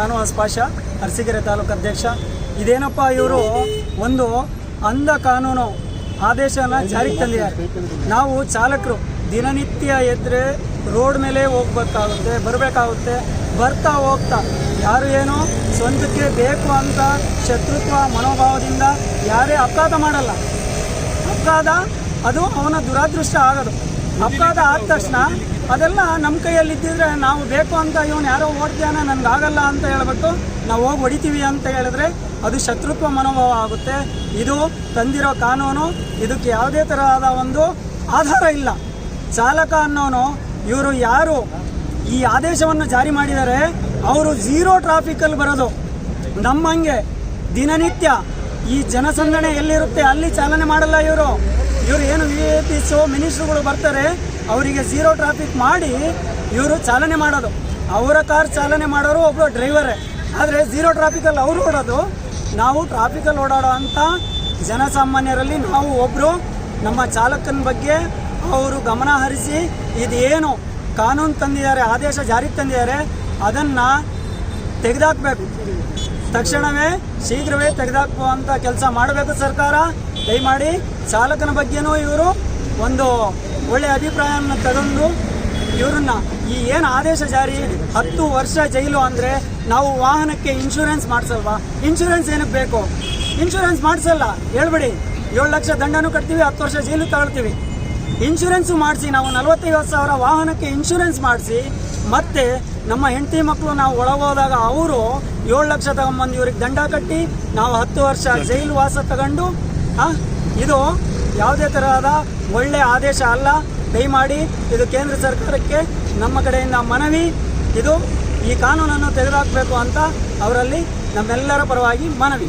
ಶಾನವಾಸ್ ಪಾಷಾ ಅರಸೀಕೆರೆ ತಾಲೂಕು ಅಧ್ಯಕ್ಷ. ಇದೇನಪ್ಪ ಇವರು ಒಂದು ಅಂಧ ಕಾನೂನು ಆದೇಶನ ಜಾರಿಗೆ ತಂದಿದ್ದಾರೆ. ನಾವು ಚಾಲಕರು ದಿನನಿತ್ಯ ಎದ್ರೆ ರೋಡ್ ಮೇಲೆ ಹೋಗ್ಬೇಕಾಗುತ್ತೆ, ಬರಬೇಕಾಗುತ್ತೆ, ಬರ್ತಾ ಹೋಗ್ತಾ. ಯಾರು ಏನೋ ಸ್ವಂತಕ್ಕೆ ಬೇಕು ಅಂತ ಶತ್ರುತ್ವ, ಮನೋಭಾವದಿಂದ ಯಾರೇ ಅಪಘಾತ ಮಾಡಲ್ಲ. ಅಪಘಾತ ಅದು ಅವನ ದುರಾದೃಷ್ಟ ಆಗೋದು. ಅಪಘಾತ ಆದ ತಕ್ಷಣ ಅದೆಲ್ಲ ನಮ್ಮ ಕೈಯಲ್ಲಿ ಇದ್ದಿದ್ರೆ ನಾವು ಬೇಕು ಅಂತ ಇವನು ಯಾರೋ ಓಡ್ತಾನ ನನಗಾಗಲ್ಲ ಅಂತ ಹೇಳ್ಬಿಟ್ಟು ನಾವು ಹೋಗಿ ಹೊಡಿತೀವಿ ಅಂತ ಹೇಳಿದ್ರೆ ಅದು ಶತ್ರುತ್ವ ಮನೋಭಾವ ಆಗುತ್ತೆ. ಇದು ತಂದಿರೋ ಕಾನೂನು, ಇದಕ್ಕೆ ಯಾವುದೇ ತರಹದ ಒಂದು ಆಧಾರ ಇಲ್ಲ. ಚಾಲಕ ಅನ್ನೋನು ಇವರು ಯಾರು? ಈ ಆದೇಶವನ್ನು ಜಾರಿ ಮಾಡಿದರೆ ಅವರು ಝೀರೋ ಟ್ರಾಫಿಕಲ್ಲಿ ಬರೋದು. ನಮ್ಮಂಗೆ ದಿನನಿತ್ಯ ಈ ಜನಸಂದಣಿ ಎಲ್ಲಿರುತ್ತೆ, ಅಲ್ಲಿ ಚಾಲನೆ ಮಾಡಲ್ಲ ಇವರು. ಇವರು ಏನು ವಿ ಪಿಸು ಮಿನಿಸ್ಟ್ರುಗಳು ಬರ್ತಾರೆ, ಅವರಿಗೆ ಝೀರೋ ಟ್ರಾಫಿಕ್ ಮಾಡಿ ಇವರು ಚಾಲನೆ ಮಾಡೋದು. ಅವರ ಕಾರ್ ಚಾಲನೆ ಮಾಡೋರು ಒಬ್ಬರು ಡ್ರೈವರೇ ಆದರೆ ಝೀರೋ ಟ್ರಾಫಿಕಲ್ಲಿ ಅವರು ಓಡೋದು, ನಾವು ಟ್ರಾಫಿಕಲ್ಲಿ ಓಡಾಡೋ ಅಂಥ ಜನಸಾಮಾನ್ಯರಲ್ಲಿ ನಾವು ಒಬ್ಬರು ನಮ್ಮ ಚಾಲಕನ ಬಗ್ಗೆ ಅವರು ಗಮನ ಹರಿಸಿ ಇದೇನು ಕಾನೂನು ತಂದಿದ್ದಾರೆ, ಆದೇಶ ಜಾರಿಗೆ ತಂದಿದ್ದಾರೆ, ಅದನ್ನು ತೆಗೆದಾಕಬೇಕು. ತಕ್ಷಣವೇ ಶೀಘ್ರವೇ ತೆಗೆದಾಕುವಂಥ ಕೆಲಸ ಮಾಡಬೇಕು ಸರ್ಕಾರ. ದಯಮಾಡಿ ಚಾಲಕನ ಬಗ್ಗೆನೂ ಇವರು ಒಂದು ಒಳ್ಳೆಯ ಅಭಿಪ್ರಾಯವನ್ನು ತಗೊಂಡು ಇವ್ರನ್ನ ಈ ಏನು ಆದೇಶ ಜಾರಿ ಹತ್ತು ವರ್ಷ ಜೈಲು ಅಂದರೆ ನಾವು ವಾಹನಕ್ಕೆ ಇನ್ಶೂರೆನ್ಸ್ ಮಾಡಿಸಲ್ವಾ? ಇನ್ಶೂರೆನ್ಸ್ ಏನಕ್ಕೆ ಬೇಕು? ಇನ್ಶೂರೆನ್ಸ್ ಮಾಡಿಸಲ್ಲ. ಹೇಳ್ಬಿಡಿ. ಏಳು ಲಕ್ಷ ದಂಡನೂ ಕಟ್ತೀವಿ, ಹತ್ತು ವರ್ಷ ಜೈಲು ತಗೊಳ್ತೀವಿ. ಇನ್ಶೂರೆನ್ಸು ಮಾಡಿಸಿ, ನಾವು ನಲವತ್ತೈವತ್ತು ಸಾವಿರ ವಾಹನಕ್ಕೆ ಇನ್ಶೂರೆನ್ಸ್ ಮಾಡಿಸಿ, ಮತ್ತೆ ನಮ್ಮ ಹೆಂಡತಿ ಮಕ್ಕಳು ನಾವು ಒಳಗೋದಾಗ ಅವರು ಏಳು ಲಕ್ಷ ತಗೊಂಬಂದು ಇವ್ರಿಗೆ ದಂಡ ಕಟ್ಟಿ, ನಾವು ಹತ್ತು ವರ್ಷ ಜೈಲು ವಾಸ ತಗೊಂಡು ಇದು ಯಾವುದೇ ತರಹದ ಒಳ್ಳೆಯ ಆದೇಶ ಅಲ್ಲ. ದಯಮಾಡಿ ಇದು ಕೇಂದ್ರ ಸರ್ಕಾರಕ್ಕೆ ನಮ್ಮ ಕಡೆಯಿಂದ ಮನವಿ. ಇದು ಈ ಕಾನೂನನ್ನು ತೆಗೆದುಹಾಕಬೇಕು ಅಂತ ಅವರಲ್ಲಿ ನಮ್ಮೆಲ್ಲರ ಪರವಾಗಿ ಮನವಿ.